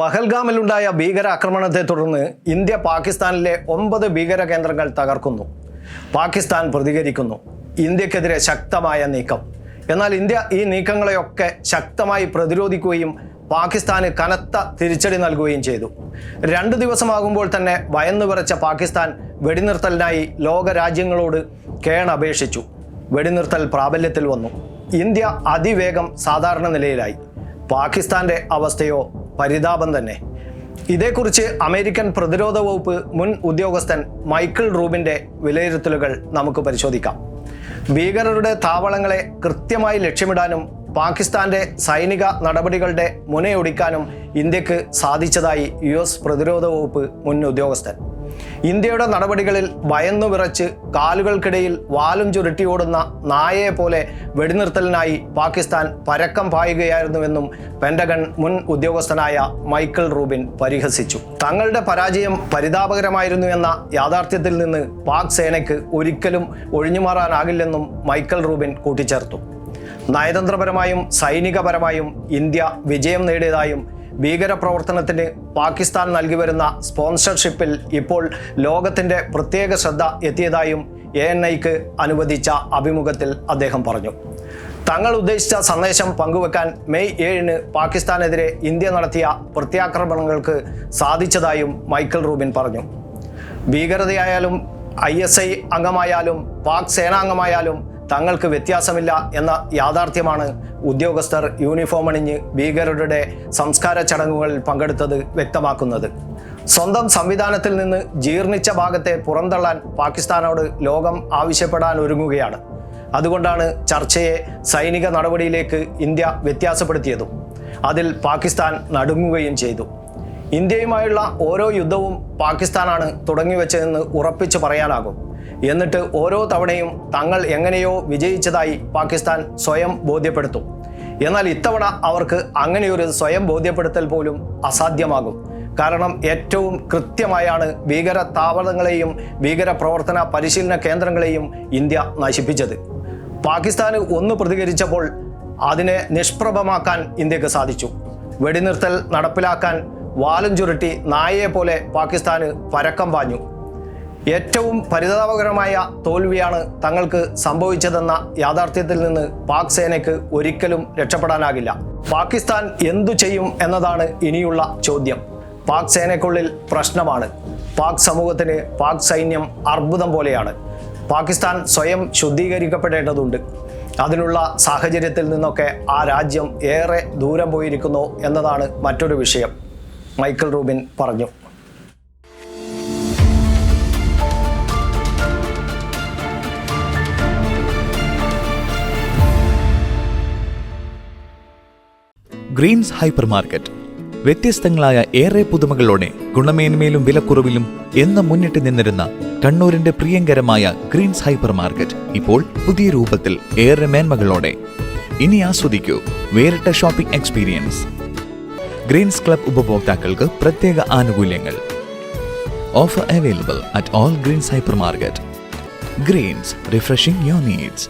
പഹൽഗാമിലുണ്ടായ ഭീകരാക്രമണത്തെ തുടർന്ന് ഇന്ത്യ പാകിസ്ഥാനിലെ ഒമ്പത് ഭീകര കേന്ദ്രങ്ങൾ തകർക്കുന്നു. പാകിസ്ഥാൻ പ്രതികരിക്കുന്നു. ഇന്ത്യക്കെതിരെ ശക്തമായ നീക്കം. എന്നാൽ ഇന്ത്യ ഈ നീക്കങ്ങളെയൊക്കെ ശക്തമായി പ്രതിരോധിക്കുകയും പാകിസ്ഥാന് കനത്ത തിരിച്ചടി നൽകുകയും ചെയ്തു. രണ്ട് ദിവസമാകുമ്പോൾ തന്നെ വയന്നു വിറച്ച പാകിസ്ഥാൻ വെടിനിർത്തലിനായി ലോകരാജ്യങ്ങളോട് കേണപേക്ഷിച്ചു. വെടിനിർത്തൽ പ്രാബല്യത്തിൽ വന്നു. ഇന്ത്യ അതിവേഗം സാധാരണ നിലയിലായി. പാകിസ്ഥാന്റെ അവസ്ഥയോ പരിതാപം തന്നെ. ഇതേക്കുറിച്ച് അമേരിക്കൻ പ്രതിരോധ വകുപ്പ് മുൻ ഉദ്യോഗസ്ഥൻ മൈക്കിൾ റൂബിന്റെ വിലയിരുത്തലുകൾ നമുക്ക് പരിശോധിക്കാം. ഭീകരരുടെ താവളങ്ങളെ കൃത്യമായി ലക്ഷ്യമിടാനും പാകിസ്ഥാന്റെ സൈനിക നടപടികളുടെ മുനയൊടിക്കാനും ഇന്ത്യയ്ക്ക് സാധിച്ചതായി യു എസ് പ്രതിരോധ വകുപ്പ് മുൻ ഉദ്യോഗസ്ഥൻ. ഇന്ത്യയുടെ നടപടികളിൽ ഭയന്നു വിറച്ച് കാലുകൾക്കിടയിൽ വാലും ചുരുട്ടിയോടുന്ന നായയെ പോലെ വെടിനിർത്തലിനായി പാകിസ്ഥാൻ പരക്കം പായുകയായിരുന്നുവെന്നും പെൻഡഗൺ മുൻ ഉദ്യോഗസ്ഥനായ മൈക്കിൾ റൂബിൻ പരിഹസിച്ചു. തങ്ങളുടെ പരാജയം പരിതാപകരമായിരുന്നു എന്ന യാഥാർത്ഥ്യത്തിൽ നിന്ന് പാക് സേനയ്ക്ക് ഒരിക്കലും ഒഴിഞ്ഞുമാറാനാകില്ലെന്നും മൈക്കിൾ റൂബിൻ കൂട്ടിച്ചേർത്തു. നയതന്ത്രപരമായും സൈനികപരമായും ഇന്ത്യ വിജയം നേടിയതായും ഭീകരപ്രവർത്തനത്തിന് പാകിസ്ഥാൻ നൽകി വരുന്ന സ്പോൺസർഷിപ്പിൽ ഇപ്പോൾ ലോകത്തിന്റെ പ്രത്യേക ശ്രദ്ധ എത്തിയതായും എ എൻ ഐക്ക് അനുവദിച്ച അഭിമുഖത്തിൽ അദ്ദേഹം പറഞ്ഞു. തങ്ങൾ ഉദ്ദേശിച്ച സന്ദേശം പങ്കുവെക്കാൻ മെയ് ഏഴിന് പാകിസ്ഥാനെതിരെ ഇന്ത്യ നടത്തിയ പ്രത്യാക്രമണങ്ങൾക്ക് സാധിച്ചതായും മൈക്കൽ റൂബിൻ പറഞ്ഞു. ഭീകരതയായാലും ഐ എസ് ഐ അംഗമായാലും പാക് സേനാംഗമായാലും തങ്ങൾക്ക് വ്യത്യാസമില്ല എന്ന യാഥാർത്ഥ്യമാണ് ഉദ്യോഗസ്ഥർ യൂണിഫോം അണിഞ്ഞ് ഭീകരരുടെ സംസ്കാര ചടങ്ങുകളിൽ പങ്കെടുത്തത് വ്യക്തമാക്കുന്നത്. സ്വന്തം സംവിധാനത്തിൽ നിന്ന് ജീർണിച്ച ഭാഗത്തെ പുറന്തള്ളാൻ പാകിസ്ഥാനോട് ലോകം ആവശ്യപ്പെടാൻ ഒരുങ്ങുകയാണ്. അതുകൊണ്ടാണ് ചർച്ചയെ സൈനിക നടപടിയിലേക്ക് ഇന്ത്യ വ്യത്യാസപ്പെടുത്തിയതും. അതിൽ പാകിസ്ഥാൻ നടുങ്ങുകയും ചെയ്തു. ഇന്ത്യയുമായുള്ള ഓരോ യുദ്ധവും പാകിസ്ഥാനാണ് തുടങ്ങിവെച്ചതെന്ന് ഉറപ്പിച്ചു പറയാനാകും. എന്നിട്ട് ഓരോ തവണയും തങ്ങൾ എങ്ങനെയോ വിജയിച്ചതായി പാകിസ്ഥാൻ സ്വയം ബോധ്യപ്പെടുത്തും. എന്നാൽ ഇത്തവണ അവർക്ക് അങ്ങനെയൊരു സ്വയം ബോധ്യപ്പെടുത്തൽ പോലും അസാധ്യമാകും. കാരണം ഏറ്റവും കൃത്യമായാണ് ഭീകര താവളങ്ങളെയും ഭീകര പ്രവർത്തന പരിശീലന കേന്ദ്രങ്ങളെയും ഇന്ത്യ നശിപ്പിച്ചത്. പാകിസ്ഥാന് ഒന്ന് പ്രതികരിച്ചപ്പോൾ അതിനെ നിഷ്പ്രഭമാക്കാൻ ഇന്ത്യയ്ക്ക് സാധിച്ചു. വെടിനിർത്തൽ നടപ്പിലാക്കാൻ വാലും ചുരുട്ടി നായയെ പോലെ പാകിസ്ഥാന് പരക്കം പാഞ്ഞു. ഏറ്റവും പരിതാപകരമായ തോൽവിയാണ് തങ്ങൾക്ക് സംഭവിച്ചതെന്ന യാഥാർത്ഥ്യത്തിൽ നിന്ന് പാക് സേനയ്ക്ക് ഒരിക്കലും രക്ഷപ്പെടാനാകില്ല. പാകിസ്ഥാൻ എന്തു ചെയ്യും എന്നതാണ് ഇനിയുള്ള ചോദ്യം. പാക് സേനയ്ക്കുള്ളിൽ പ്രശ്നമാണ്. പാക് സമൂഹത്തിന് പാക് സൈന്യം അർബുദം പോലെയാണ്. പാകിസ്ഥാൻ സ്വയം ശുദ്ധീകരിക്കപ്പെടേണ്ടതുണ്ട്. അതിനുള്ള സാഹചര്യത്തിൽ നിന്നൊക്കെ ആ രാജ്യം ഏറെ ദൂരം പോയിരിക്കുന്നു എന്നതാണ് മറ്റൊരു വിഷയം. മൈക്കിൾ റൂബിൻ പറഞ്ഞു. ഗ്രീൻസ് ഹൈപ്പർ മാർക്കറ്റ് വ്യത്യസ്തങ്ങളായ ഏറെ പുതുമകളോടെ ഗുണമേന്മയിലും വിലക്കുറവിലും എന്ന് മുന്നിട്ട് നിന്നിരുന്ന കണ്ണൂരിന്റെ പ്രിയങ്കരമായ ഗ്രീൻസ് ഹൈപ്പർ മാർക്കറ്റ് ഇപ്പോൾ പുതിയ രൂപത്തിൽ ഏറെ മേന്മകളോടെ. ഇനി ആസ്വദിക്കൂ വേറിട്ട ഷോപ്പിംഗ് എക്സ്പീരിയൻസ്. ഗ്രീൻസ് ക്ലബ് ഉപഭോക്താക്കൾക്ക് പ്രത്യേക ആനുകൂല്യങ്ങൾ. Offer available at all Greens hyper market Greens refreshing your needs